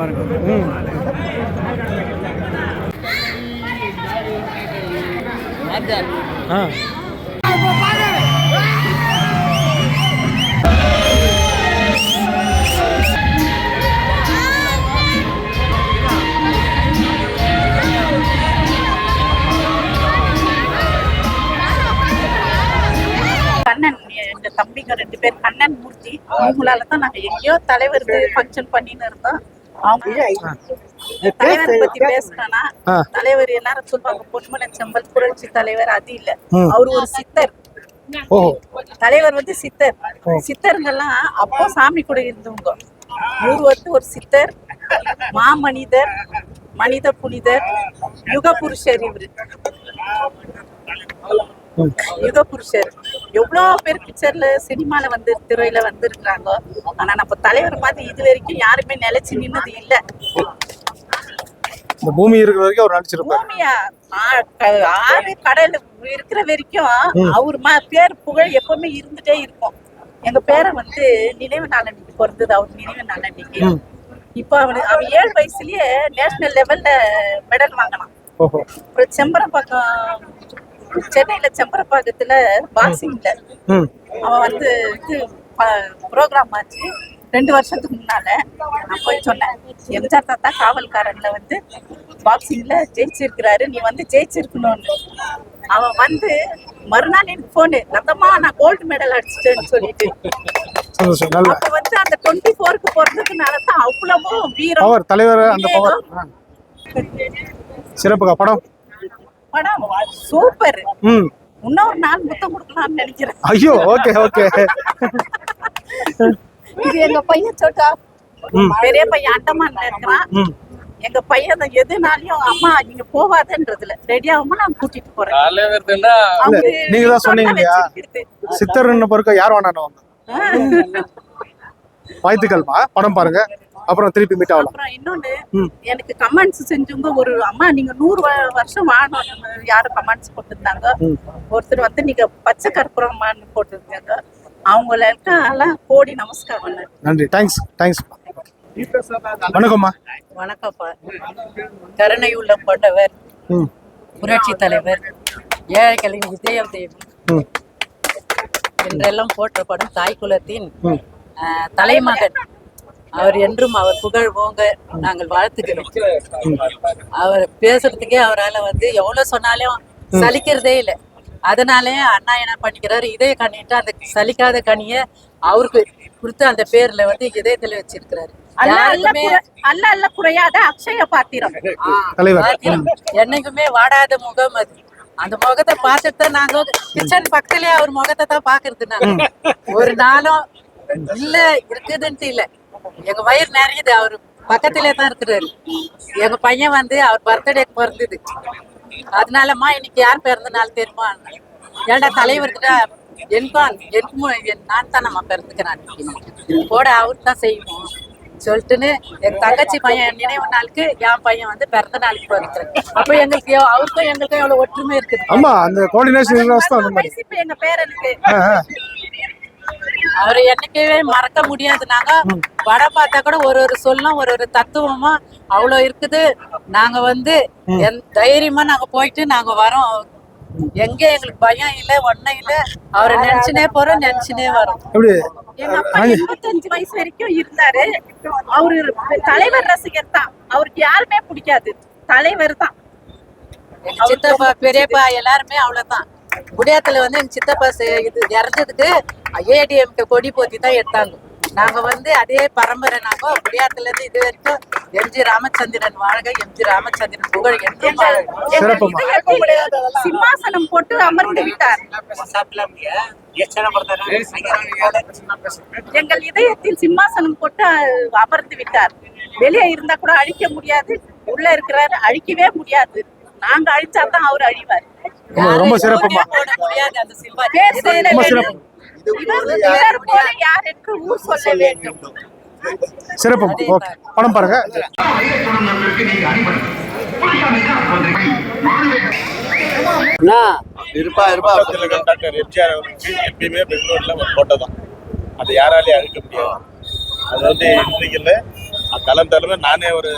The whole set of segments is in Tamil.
பாருங்க. ஆ. கண்ணன் எங்க தம்பிங்க ரெண்டு பேர் கண்ணன் மூர்த்தி. அவங்களால தான் நாங்க எங்கேயோ தலைவர் ஃபங்க்ஷன் பண்ணின்னு இருந்தோம். தலைவர் பத்தி பேசணும்னா. தலைவர் எல்லாரும் சொல்லுவாங்க பொன்மனன் செம்பல் புரட்சி தலைவர் அது இல்ல. அவர் ஒரு சித்தர். தலைவர் வந்து சித்தர். சித்தருங்கெல்லாம் அப்போ சாமி கூட இருந்தவங்க. இவர் வந்து ஒரு சித்தர் மாமனிதர் மனித புனிதர் யுக புருஷர் இவரு. யுக புருஷர். எவ்வளோ பேர் பிக்சர்ல சினிமால வந்து திரையில வந்திருக்கிறாங்க. ஆனா நம்ம தலைவர் மாதிரி இது வரைக்கும் யாருமே நிலைச்சு நின்னது இல்ல. இந்த பூமி இருக்கிற வரைக்கும் அவர் நடிச்சிருப்பாரு. பூமியா? ஆறு கடல் இருக்கிற வரைக்கும் அவர் மா பேர் புகழ் எப்பவுமே இருந்துட்டே இருக்கும். எங்க பேரை வந்து நினைவு நாளன்னைக்கு பிறந்தது அவர் நினைவு நாளன்னைக்கு இப்ப அவனு அவன் ஏழு வயசுலயே நேஷனல் லெவல்ல மெடல் வாங்கினான். ஓஹோ. அப்புறம் செம்பரம்பாக்கம் சென்னையில செம்பரம்பாக்கத்துல பாக்ஸிங்ல அவன் வந்து இது ப்ரோக்ராம் ஆச்சு ரெண்டு வருஷத்துக்கு முன்னால நான் போய் சொன்னேன் எம்ஜிஆர் தாத்தா காவல்காரன்ல வந்து பாக்ஸிங்ல ஜெயிச்சிருக்கிறாரு நீ வந்து ஜெயிச்சிருக்கணும்னு. அவன் வந்து மறுநாள் எனக்கு போனு நந்தம்மா நான் கோல்டு மெடல் அடிச்சிட்டேன்னு சொல்லிட்டு. அப்ப வந்து அந்த டுவெண்ட்டி ஃபோருக்கு பிறந்ததுனால தான் அவ்வளவும் வீரம் தலைவர் அந்த சிறப்புக்கா படம்? படம் சூப்பர் ம். இன்னொரு நாள் முத்தம் கொடுக்கலாம்னு நினைக்கிறேன். ஐயோ ஓகே ஓகே இது எங்க பையன் சோட்டா பெரிய பையன் அண்டமான்ல இருக்கிறான். எங்க பையன் தான் எதுனாலையும் அம்மா நீங்க போவாதன்றதுல ரெடி ஆகாம? நான் கூட்டிட்டு போறேன். நீங்க தான் சொன்னீங்க இல்லையா? வச்சிருக்கிறது. சித்தர்னு பிறக்க யார் வாங்க. வாழ்த்துக்கள்மா. படம் பாருங்க. அப்புறம் திருப்பி மீட் ஆகலாம். அப்புறம் இன்னொன்னு. எனக்கு கமெண்ட்ஸ் செஞ்சவங்க ஒரு அம்மா நீங்க நூறு வருஷம் வாழணும். யாரும் கமெண்ட்ஸ் போட்டிருந்தாங்க. ஒருத்தர் வந்து நீங்க பச்சை கற்பூரமான்னு போட்டிருக்காங்க அவங்களுக்கு எல்லாம் கோடி நமஸ்காரம். நன்றி. தேங்க்ஸ் தேங்க்ஸ் வணக்கம்மா. வணக்கம்ப்பா. கருணை உள்ளம் கொண்டவர் புரட்சி தலைவர். ஏழைகளின் இதயம் ம். என்றெல்லாம் போற்றப்படும் தாய் குலத்தின் தலைமகன். அவர் என்றும் அவர் புகழ் ஓங்க நாங்கள் வாழ்த்துக்கிறோம் அவர் பேசுறதுக்கே அவரால் வந்து எவ்வளவு சொன்னாலும் சலிக்கிறதே இல்லை. அதனாலே அண்ணா என்ன பண்ணிக்கிறாரு இதய கண்ணிட்டு அந்த சலிக்காத கனிய அவருக்கு கொடுத்து அந்த பேர்ல வந்து இதயத்துல வச்சிருக்கிறாரு. அல்ல அல்ல குறையாத அக்ஷய பாத்திரம். தலைவர். பாத்திரம். என்னைக்குமே வாடாத முகம் அது. அந்த முகத்தை பார்த்துட்டு தான் நாங்க கிச்சன் பக்கத்துலயே அவர் முகத்தை தான் பாக்குறது நாங்க ஒரு நாளும் இல்ல இருக்குதுன்ட்டு இல்ல. எங்க வயிறு நிறையுது அவர் பக்கத்திலே தான் இருக்கிறாரு. எங்க பையன் வந்து அவர் பர்த்டேக்கு பிறந்தது. அதனாலம்மா இன்னைக்கு யார் பிறந்த நாள் தெரியுமா? ஏன்டா தலைவர்கிட்ட என்கான் என் என் நான் தான் நம்ம பிறந்துக்கிறேன் போட அவர் தான் செய்வோம். சொல்லிட்டுன்னு எங்க தங்கச்சி பையன் நினைவு நாளுக்கு என் பையன் வந்து பிறந்த நாளுக்கு பிறந்துக்கிறேன் அப்ப எங்களுக்கு அவருக்கும் எங்களுக்கும் எவ்வளவு ஒற்றுமை இருக்குது? ஆமா அந்த கோஆர்டினேஷன் எங்க பேரனுக்கு. அவரை என்னைக்கவே மறக்க முடியாது. நாங்க படம் பார்த்தா கூட ஒரு ஒரு சொல்லும் ஒரு ஒரு தத்துவமும் அவ்வளவு இருக்குது. நாங்க வந்து தைரியமா நாங்க போயிட்டு நாங்க வரோம். எங்க எங்களுக்கு பயம் இல்ல ஒண்ணும் இல்ல. அவரை நினைச்சுனே போறோம் நினைச்சுனே வரோம். எப்படி? எங்க அப்பா எண்பத்தஞ்சு வயசு வரைக்கும் இருந்தாரு. அவரு தலைவர் ரசிகர் தான். அவருக்கு யாருமே பிடிக்காது. தலைவர் தான். எங்க சித்தப்பா பெரியப்பா எல்லாருமே அவ்வளவுதான். குடியாத்துல வந்து எங்க சித்தப்பா இது இறந்ததுக்கு ஏடிஎம்கே கொடி போத்தி தான் எடுத்தாங்க. நாங்க வந்து அதே பரம்பரை நாங்க குடியாத்துல இருந்து இது வரைக்கும் எம்ஜி ராமச்சந்திரன் வாழ்க எம்ஜி ராமச்சந்திரன் புகழ் என்றும். சிம்மாசனம் போட்டு அமர்ந்து விட்டார். எங்கள் இதயத்தில் சிம்மாசனம் போட்டு அமர்ந்து விட்டார். வெளியே இருந்தா கூட அழிக்க முடியாது. உள்ள இருக்கிறாரு அழிக்கவே முடியாது. நாங்க அழிச்சாதான் அவர் அழிவார். ரொம்ப-. சிறப்பு. இவர் போல யார் என்று ஊர் சொல்ல வேண்டும். சிறப்புமா ஓகே. படம் பாருங்க. இருப்பா இருப்பா. டாக்டர் எம்ஜிஆர் அவர்களுக்கு எப்பயுமே பெங்களூர்ல ஒரு கோட்டை தான். அதை யாராலையும் அழிக்க முடியாது. அது வந்து இன்றைக்கு இல்லை. கலந்தாலுமே நானே ஒரு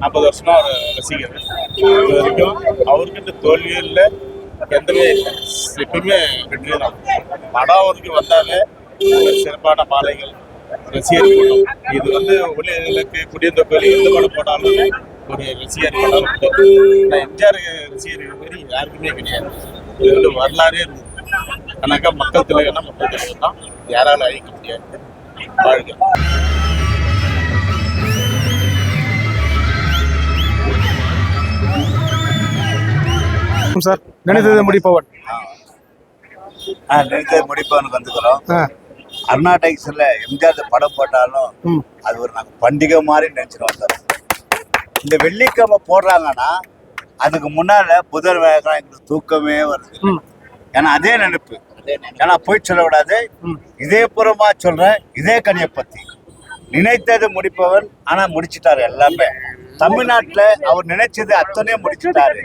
நாற்பது வருஷமா ஒரு ரசிகர். இது வரைக்கும் அவர்கிட்ட தோல்வியும் இல்லை. எந்தமே இல்லை. எப்பயுமே வெற்றி தான் படம் அவருக்கு வந்தாலே சிறப்பான மாலைகள் ரசிகர் கூட்டம். இது வந்து ஒளிகளுக்கு குடியிருந்த கோயில் எந்த படம் போட்டாலும் ஒரு ரசிகர் படம் எம்ஜிஆர் ரசிகர் மாதிரி யாருக்குமே கிடையாது. இது வந்து வரலாறே இருந்தது ஆனாக்கா மக்கள் தலைவர்னா மக்கள் தலைவர் தான் யாராலும் அழிக்க முடியாது. வாழ்க்கை சார். நினைத்தது முடிப்பவன் ஆ நினைத்த முடிப்பவனுக்கு வந்துக்கிறோம். அருணா டைக்ஸ்ல எம்ஜிஆர் படம் போட்டாலும் அது ஒரு நாங்கள் பண்டிகை மாதிரி நினைச்சிட்டு வந்தோம் இந்த வெள்ளிக்கிழமை போடுறாங்கன்னா அதுக்கு முன்னால புதன் வேகம் எங்களுக்கு தூக்கமே வருது. ஏன்னா அதே நினைப்பு. ஏன்னா போய் சொல்ல விடாது இதே புறமா சொல்றேன் இதே கனியை பத்தி. நினைத்தது முடிப்பவன் ஆனா முடிச்சிட்டாரு எல்லாமே. தமிழ்நாட்டுல அவர் நினைச்சது அத்தனையும் முடிச்சிட்டாரு.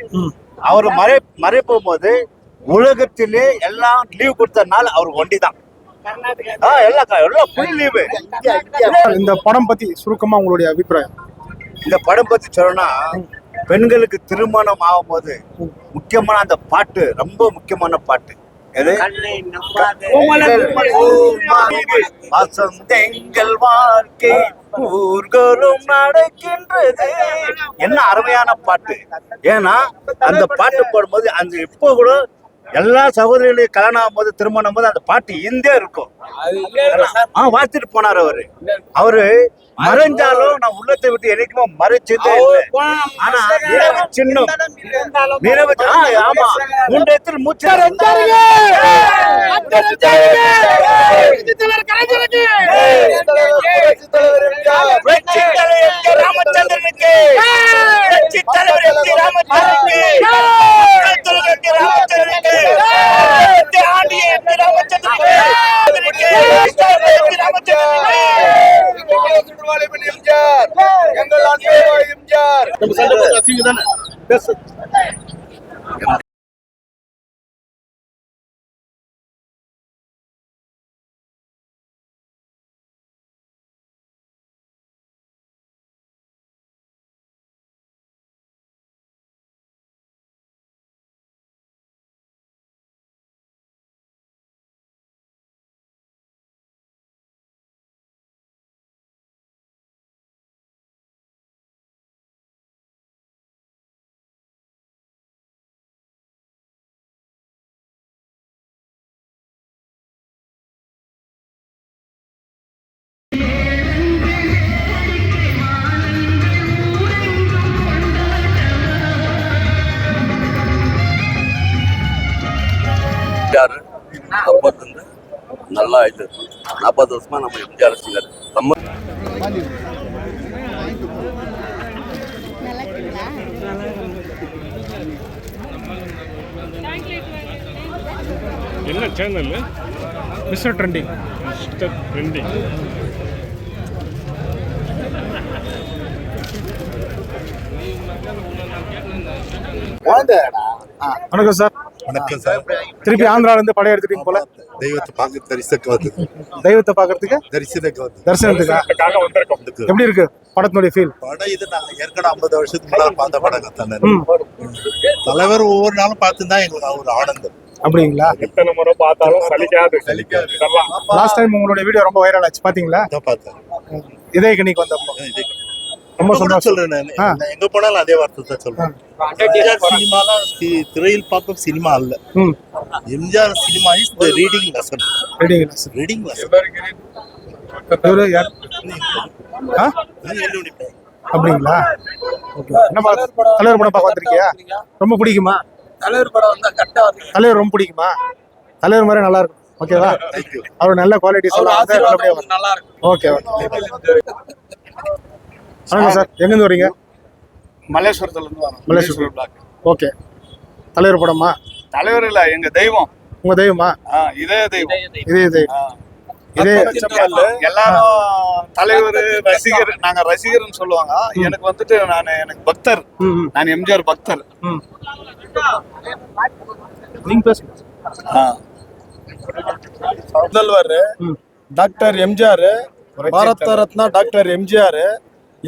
அவர் மறை மறை போகும்போது உலகத்திலே எல்லாம் லீவ் கொடுத்தனால அவர் ஒண்டிதான் ஆ எல்லாம் க- எல்லாம் ஃபுல் லீவு இந்த படம் பத்தி சுருக்கமா உங்களுடைய அபிப்பிராயம்? இந்த படம் பத்தி சொல்லணும்னா பெண்களுக்கு திருமணம் ஆகும்போது முக்கியமான அந்த பாட்டு ரொம்ப முக்கியமான பாட்டு. வாழ்க்கை. ஊர்களும் நடக்கின்றது. என்ன அருமையான பாட்டு. ஏன்னா அந்த பாட்டு போடும்போது அந்த இப்போ கூட எல்லா சகோதரிகளையும் கல்யாணம் ஆகும்போது திருமணம் போது அந்த பாட்டு இந்தே இருக்கும். ஆ வாத்திட்டு போனார் அவரு. அவரு மறைஞ்சாலும் நான் உள்ளத்தை விட்டு என்னைக்குமே மறைச்சதே ஆனா நினைவு சின்னம். நினைவு ஆ, ஆமா. மூன்று இடத்தில் மூச்சு. ராமச்சந்திரனுக்கு. ராமச்சந்திரனுக்கு. ராமச்சந்திரனுக்கு ஆண்டிய எம்ஜிஆர். அப்போதுலேருந்து நல்லா இது நாற்பது வருஷமா நம்ம எம்ஜிஆர் ரசிகர் நம்ம என்ன சேனல் மிஸ்டர் ட்ரெண்டிங் ட்ரெண்டிங் வணக்கம் சார் வணக்கம் சார். திருப்பி ஆந்திரால இருந்து படம் எடுத்துட்டீங்க போல. தெய்வத்தை பார்க்க தரிசனத்துக்கு வந்து தெய்வத்தை பாக்குறதுக்கு தரிசனத்துக்கு வந்து தரிசனத்துக்கா? எப்படி இருக்கு படத்தினுடைய ஃபீல் படம் இது நாங்க ஏற்கனவே ஐம்பது வருஷத்துக்கு முன்னாடி பார்த்த படம் தானே தலைவர் ஒவ்வொரு நாளும் பார்த்து தான் எங்களுக்கு ஒரு ஆனந்தம். அப்படிங்களா? எத்தனை முறை பார்த்தாலும் சலிக்காது. சலிக்காது. லாஸ்ட் டைம் உங்களுடைய வீடியோ ரொம்ப வைரல் ஆச்சு பாத்தீங்களா? தான் பார்த்தேன். இதே கணிக்கு வந்தப்போ. ரொம்ப சொல்றேன் நானு. நான் எங்க போனாலும் அதே வார்த்தை தான் சொல்றேன். சினிமாலாம் திரையில் பார்க்கும் சினிமா அல்ல. ம். MGR cinema is the reading lesson reading lesson ஆ? அப்படிங்களா? ஓகே. என்ன தலைவர் படம் பார்க்க வந்திருக்கியா? ரொம்ப பிடிக்குமா? தலைவர் படம் வந்தா கரெக்டா வந்து தலைவர் ரொம்ப பிடிக்குமா? தலைவர் மாதிரி நல்லா இருக்கும். ஓகேவா? அவர் நல்ல குவாலிட்டிஸ் எல்லாம் நல்லா இருக்கும். Okay okay. வணக்கம் சார். எங்கேருந்து வரீங்க? மல்லேஸ்வரத்துல இருந்து வரோம் மல்லேஸ்வரம் ஓகே. தலைவர் படமா? தலைவர் இல்ல எங்க தெய்வம். உங்க தெய்வமா? ஆ, இதே தெய்வம். இதே தெய்வம். இதே எல்லாரும் தலைவர் ரசிகர் நாங்க ரசிகர்னு சொல்லுவாங்க. எனக்கு வந்துட்டு நான் எனக்கு பக்தர். நான் எம்ஜிஆர் பக்தர். ம். நீங்க பேசுங்க. ஆ. முதல்வர் ம். Doctor MGR Bharat Ratna doctor MGR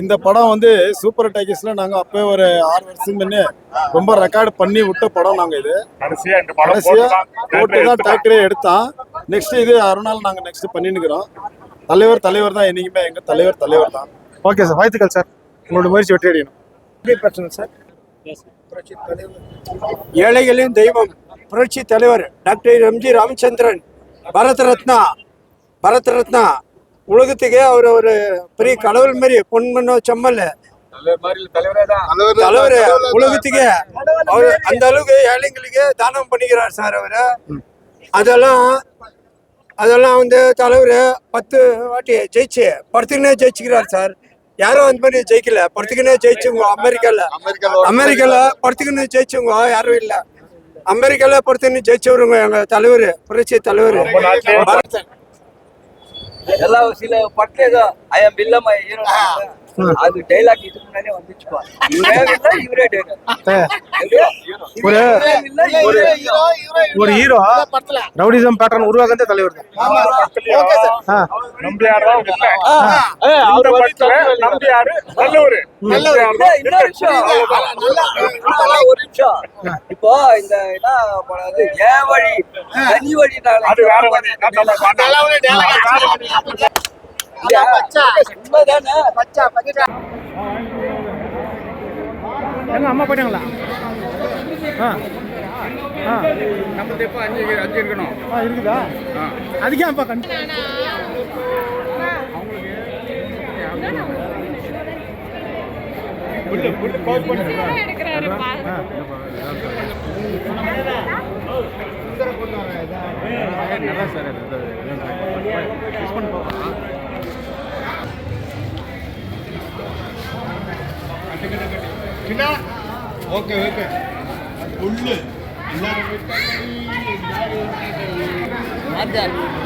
இந்த படம் வந்து சூப்பர் டைகர்ஸ்ல நாங்க அப்பவே ஒரு ஆறு வருஷம் முன்னே ரொம்ப ரெக்கார்ட் பண்ணி விட்ட படம் நாங்க இது. கடைசியா போட்டு தான் டாக்டரே எடுத்தான். நெக்ஸ்ட் இது அருணாள் நாங்க நெக்ஸ்ட் பண்ணினுக்கிறோம் தலைவர் தலைவர் தான் என்னைக்குமே எங்க தலைவர் தலைவர் தான். ஓகே சார் வாழ்த்துக்கள் சார் உங்களோட முயற்சி வெற்றி அடையணும். சார் ஏழைகளின் தெய்வம். புரட்சி தலைவர். Doctor MG Ramachandran. பாரத ரத்னா பாரத ரத்னா உலகத்துக்கே அவர் ஒரு பெரிய கடவுள் மாதிரி பொன்மனோ செம்மல் தலைவர் உலகத்துக்கே. அவர் அந்த அளவுக்கு ஏழைங்களுக்கு தானம் பண்ணிக்கிறார் சார் அவர். அதெல்லாம் அதெல்லாம் வந்து தலைவர் பத்து வாட்டி ஜெயிச்சு படத்துக்குனே ஜெயிச்சுக்கிறார் சார். யாரும் அந்த மாதிரி ஜெயிக்கல. படத்துக்குனே ஜெயிச்சுங்க அமெரிக்கால அமெரிக்கால படத்துக்குன்னு ஜெயிச்சவங்க யாரும் இல்ல. அமெரிக்கால படத்துக்குன்னு ஜெயிச்சவருங்க எங்க தலைவர் புரட்சி தலைவர். ಎಲ್ಲ ಸಿಲ ಪಟ್ಲೇದು ಐ ಆಮ್ ಬಿಲ್ಲ ಮೈ ಏನು அது டைலாக் இதுக்கு முன்னாலே வந்துச்சுப்பா. இவரே ஒரு ஒரு ஒரு ஹீரோ ரவுடிசம் பேட்டர்ன் உருவாக்கதே தலைவர் தான் நம்பியார் அவர படத்துல நம்பியார் நல்லவர். ஒரு நிமிஷம். இப்போ இந்த என்ன படாது ஏன் வழி. எங்க அம்மா போயிட்டாங்களா? ஆ. ஆ. நம்ம இப்போ அஞ்சு அஞ்சு இருக்கணும். ஆ இருக்குதா? அதுக்கே அப்பா கண்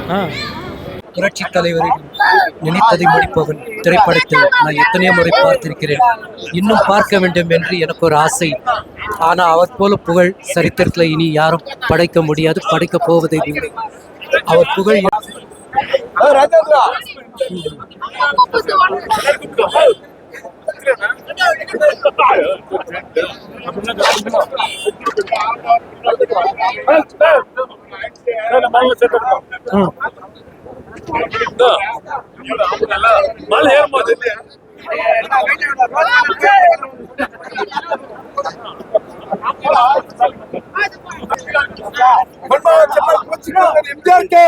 ஆ. புரட்சி தலைவரை நினைத்ததை முடிப்பவன் திரைப்படத்தில் நான் எத்தனையோ முறை பார்த்திருக்கிறேன். இன்னும் பார்க்க வேண்டும் என்று எனக்கு ஒரு ஆசை. ஆனா அவர் போல புகழ் சரித்திரத்தில் இனி யாரும் படைக்க முடியாது படைக்க போவதே இல்லை. அவர் புகழ் ಮಳೆ ಹೇಳ್ಬೋದು ಎಂಜಿಆರ್ ಕೆ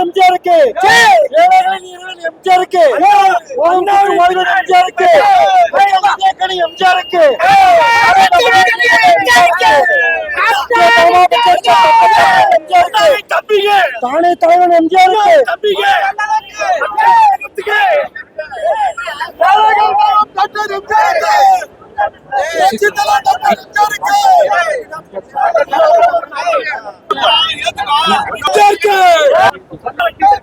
ఎంజార్కే ఎంజార్కే ఎంజార్కే ఎంజార్కే తానే తాను ఎంజార్కే ఎంజార్కే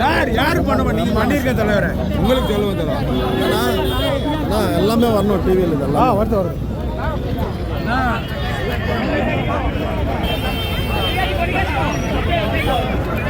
யார் யார் பண்ணுவோம் நீங்க பண்ணியிருக்க தலைவர. உங்களுக்கு சொல்லுவோம் தலைவர் எல்லாமே வரணும் டிவியில் இதெல்லாம். வருது வருது. Thank